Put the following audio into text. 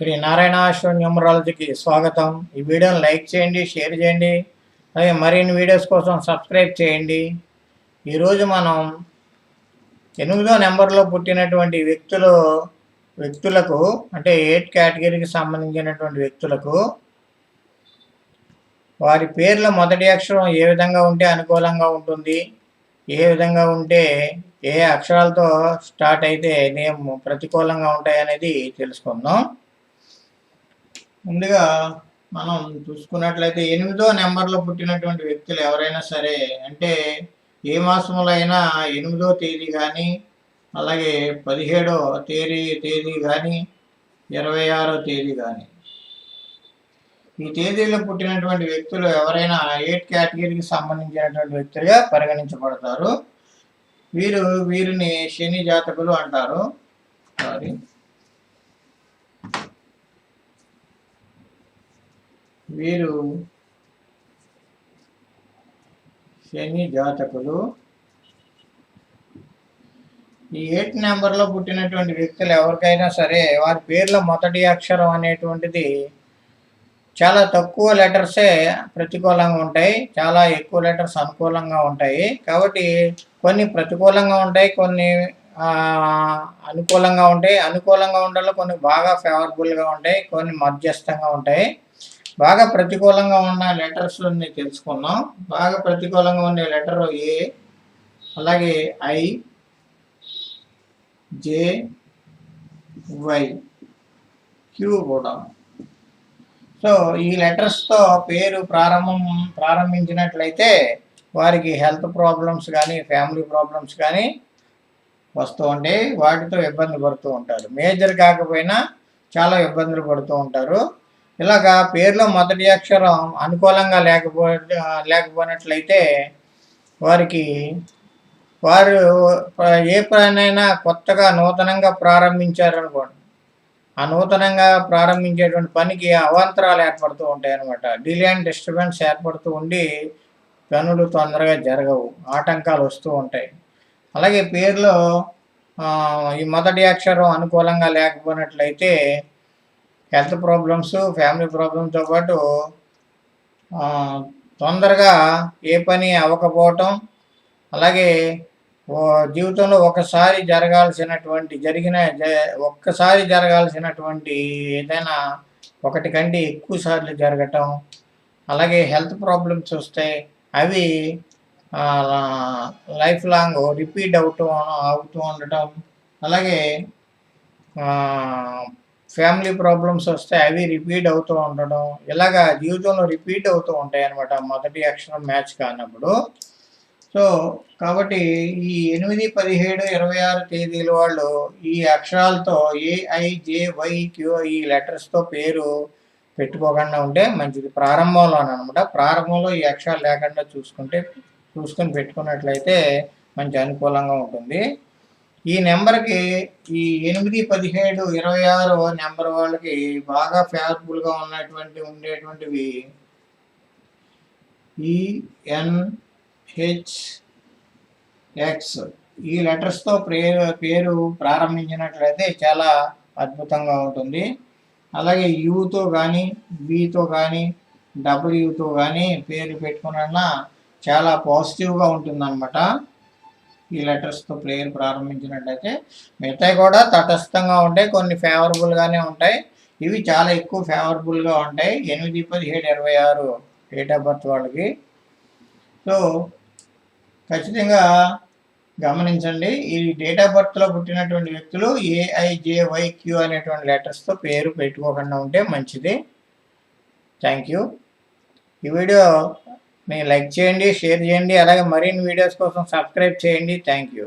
శ్రీ నారాయణాశ్వర న్యూమరాలజీకి స్వాగతం. ఈ వీడియోని లైక్ చేయండి షేర్ చేయండి అలాగే మరిన్ని వీడియోస్ కోసం సబ్స్క్రైబ్ చేయండి. ఈరోజు మనం ఎనిమిదో నెంబర్లో పుట్టినటువంటి వ్యక్తులు వ్యక్తులకు అంటే ఎయిట్ కేటగిరీకి సంబంధించినటువంటి వ్యక్తులకు వారి పేర్ల మొదటి అక్షరం ఏ విధంగా ఉంటే అనుకూలంగా ఉంటుంది ఏ విధంగా ఉంటే ఏ అక్షరాలతో స్టార్ట్ అయితే నేమ్ ప్రతికూలంగా ఉంటాయి అనేది తెలుసుకుందాం. ముందుగా మనం చూసుకున్నట్లయితే ఎనిమిదో నెంబర్లో పుట్టినటువంటి వ్యక్తులు ఎవరైనా సరే అంటే ఏ మాసంలో అయినా ఎనిమిదో తేదీ కానీ అలాగే పదిహేడో తేదీ తేదీ కానీ ఇరవై ఆరో తేదీ కానీ. ఈ తేదీలో పుట్టినటువంటి వ్యక్తులు ఎవరైనా ఎయిట్ కేటగిరీకి సంబంధించినటువంటి వ్యక్తులుగా పరిగణించబడతారు. వీరు వీరిని శని జాతకులు అంటారు. సారీ. వీరు శని జాతకులు. ఈ ఎయిట్ నెంబర్లో పుట్టినటువంటి వ్యక్తులు ఎవరికైనా సరే వారి పేర్ల మొదటి అక్షరం అనేటువంటిది చాలా తక్కువ లెటర్సే ప్రతికూలంగా ఉంటాయి. చాలా ఎక్కువ లెటర్స్ అనుకూలంగా ఉంటాయి. కాబట్టి కొన్ని ప్రతికూలంగా ఉంటాయి కొన్ని అనుకూలంగా ఉంటాయి. అనుకూలంగా ఉండాలో కొన్ని బాగా ఫేవరబుల్గా ఉంటాయి కొన్ని మధ్యస్థంగా ఉంటాయి. బాగా ప్రతికూలంగా ఉన్న లెటర్స్ తెలుసుకున్నాం. బాగా ప్రతికూలంగా ఉండే లెటర్ ఏ అలాగే ఐ జే వై క్యూ కూడా. సో ఈ లెటర్స్తో పేరు ప్రారంభం ప్రారంభించినట్లయితే వారికి హెల్త్ ప్రాబ్లమ్స్ కానీ ఫ్యామిలీ ప్రాబ్లమ్స్ కానీ వస్తూ ఉంటాయి. వాటితో ఇబ్బంది పడుతూ ఉంటారు. మేజర్ కాకపోయినా చాలా ఇబ్బందులు పడుతూ ఉంటారు. ఇలాగా పేర్లో మొదటి అక్షరం అనుకూలంగా లేకపో లేకపోయినట్లయితే వారికి వారు ఏ పనైనా కొత్తగా నూతనంగా ప్రారంభించారనుకోండి. ఆ నూతనంగా ప్రారంభించేటువంటి పనికి అవాంతరాలు ఏర్పడుతూ ఉంటాయి అనమాట డిలే అండ్ డిస్టర్బెన్స్ ఏర్పడుతూ ఉండి పనులు తొందరగా జరగవు. ఆటంకాలు వస్తూ ఉంటాయి. అలాగే పేరులో ఈ మొదటి అక్షరం అనుకూలంగా లేకపోయినట్లయితే హెల్త్ ప్రాబ్లమ్స్ ఫ్యామిలీ ప్రాబ్లమ్స్తో పాటు తొందరగా ఏ పని అవ్వకపోవటం అలాగే జీవితంలో ఒకసారి జరగాల్సినటువంటి జరిగిన ఒక్కసారి జరగాల్సినటువంటి ఏదైనా ఒకటి కంటే ఎక్కువ సార్లు జరగటం అలాగే హెల్త్ ప్రాబ్లమ్స్ వస్తాయి అవి లైఫ్ లాంగ్ రిపీట్ అవుతూ అవుతూ ఉండటం అలాగే ఫ్యామిలీ ప్రాబ్లమ్స్ వస్తే అవి రిపీట్ అవుతూ ఉండడం ఇలాగా జీవితంలో రిపీట్ అవుతూ ఉంటాయి అనమాట మొదటి అక్షరం మ్యాచ్ కానప్పుడు. సో కాబట్టి ఈ ఎనిమిది పదిహేడు ఇరవై ఆరు తేదీల వాళ్ళు ఈ అక్షరాలతో ఏఐజేవై క్యూ ఈ లెటర్స్తో పేరు పెట్టుకోకుండా ఉంటే మంచిది. ప్రారంభంలోనమాట ప్రారంభంలో ఈ అక్షరాలు లేకుండా చూసుకుంటే చూసుకొని పెట్టుకున్నట్లయితే మంచి అనుకూలంగా ఉంటుంది. ఈ నెంబర్కి ఈ ఎనిమిది పదిహేడు ఇరవై ఆరు నెంబర్ వాళ్ళకి బాగా ఫేవరబుల్గా ఉన్నటువంటి ఉండేటువంటివి ఈఎన్హెచ్ ఎక్స్. ఈ లెటర్స్తో పేరు పేరు ప్రారంభించినట్లయితే చాలా అద్భుతంగా ఉంటుంది. అలాగే యూతో కానీ బీతో కానీ డబ్ల్యూతో కానీ పేరు పెట్టుకున్నా చాలా పాజిటివ్గా ఉంటుందన్నమాట. ఈ లెటర్స్తో ప్రేయర్ ప్రారంభించినట్లయితే మిగతాయి కూడా తటస్థంగా ఉంటాయి కొన్ని ఫేవరబుల్గానే ఉంటాయి. ఇవి చాలా ఎక్కువ ఫేవరబుల్గా ఉంటాయి. ఎనిమిది పదిహేడు ఇరవై ఆరు డేట్ ఆఫ్ బర్త్ వాళ్ళకి. సో ఖచ్చితంగా గమనించండి. ఈ డేట్ ఆఫ్ బర్త్లో పుట్టినటువంటి వ్యక్తులు ఏఐజేవైక్యూ అనేటువంటి లెటర్స్తో పేరు పెట్టుకోకుండా ఉంటే మంచిది. థ్యాంక్ యూ ఈ వీడియో మీరు లైక్ చేయండి షేర్ చేయండి అలాగే మరిన్ని వీడియోస్ కోసం సబ్స్క్రైబ్ చేయండి. Thank you.